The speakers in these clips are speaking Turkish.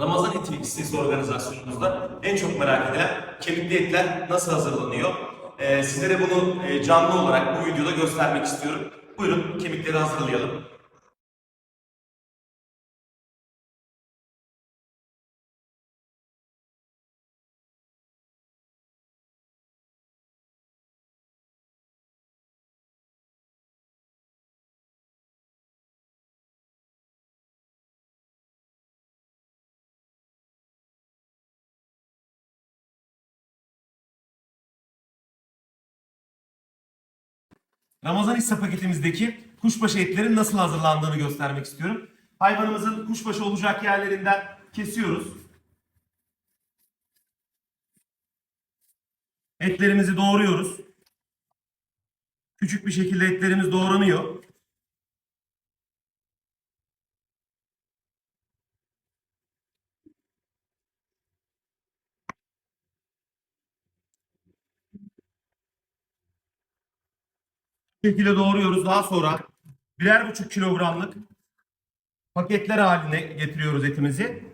Ramazan eti listesi organizasyonumuzda en çok merak edilen kemikli etler nasıl hazırlanıyor? Ee, sizlere bunu e, canlı olarak bu videoda göstermek istiyorum. Buyurun kemikleri hazırlayalım. Ramazan hisse paketimizdeki kuşbaşı etlerin nasıl hazırlandığını göstermek istiyorum. Hayvanımızın kuşbaşı olacak yerlerinden kesiyoruz. Etlerimizi doğruyoruz. Küçük bir şekilde etlerimiz doğranıyor. Şekilde doğruyoruz. Daha sonra birer buçuk kilogramlık paketler haline getiriyoruz etimizi.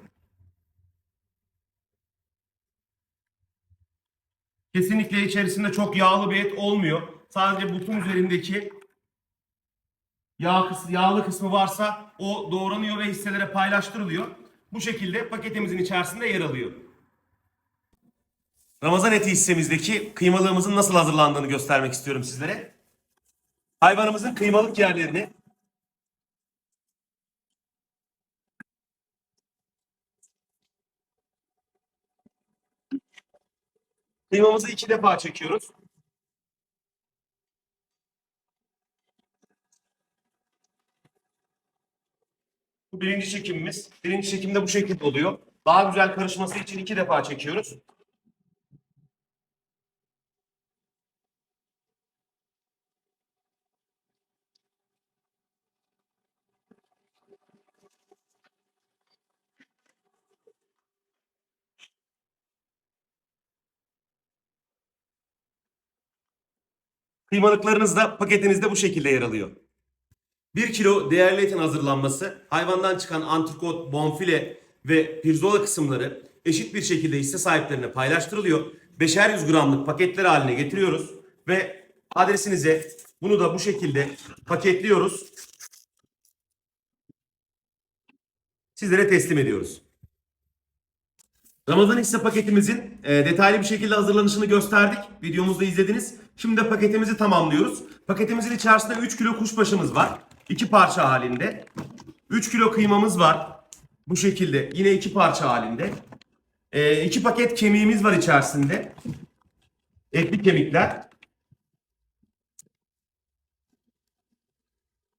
Kesinlikle içerisinde çok yağlı bir et olmuyor. Sadece butun üzerindeki yağ kıs- yağlı kısmı varsa o doğranıyor ve hisselere paylaştırılıyor. Bu şekilde paketimizin içerisinde yer alıyor. Ramazan eti hissemizdeki kıymalığımızın nasıl hazırlandığını göstermek istiyorum sizlere. Hayvanımızın kıymalık yerlerini kıymamızı iki defa çekiyoruz. Bu birinci çekimimiz. Birinci çekimde bu şekilde oluyor. Daha güzel karışması için iki defa çekiyoruz. Kıymalıklarınız da paketinizde bu şekilde yer alıyor. 1 kilo değerli etin hazırlanması, hayvandan çıkan antrikot, bonfile ve pirzola kısımları eşit bir şekilde hisse sahiplerine paylaştırılıyor. 5'er 100 gramlık paketler haline getiriyoruz ve adresinize bunu da bu şekilde paketliyoruz. Sizlere teslim ediyoruz. Ramazan hisse paketimizin e, detaylı bir şekilde hazırlanışını gösterdik. Videomuzda izlediniz. Şimdi de paketimizi tamamlıyoruz. Paketimizin içerisinde 3 kilo kuşbaşımız var. 2 parça halinde. 3 kilo kıymamız var. Bu şekilde yine 2 parça halinde. 2 paket kemiğimiz var içerisinde. Etli kemikler.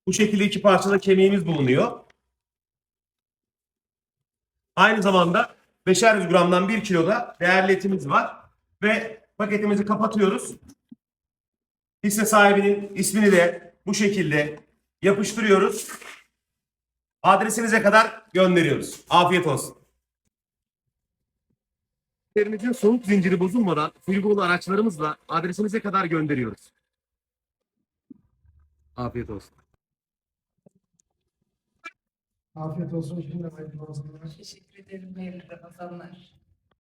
Bu şekilde iki parçada kemiğimiz bulunuyor. Aynı zamanda 5'er 100 gramdan 1 kiloda değerli etimiz var. Ve paketimizi kapatıyoruz. Hisse sahibinin ismini de bu şekilde yapıştırıyoruz. Adresinize kadar gönderiyoruz. Afiyet olsun. Ürünlerimizin soğuk zinciri bozulmadan Fulgolu araçlarımızla adresinize kadar gönderiyoruz. Afiyet olsun. Afiyet olsun. Şimdi hayırlı Ramazanlar. Teşekkür ederim. Hayırlı Ramazanlar.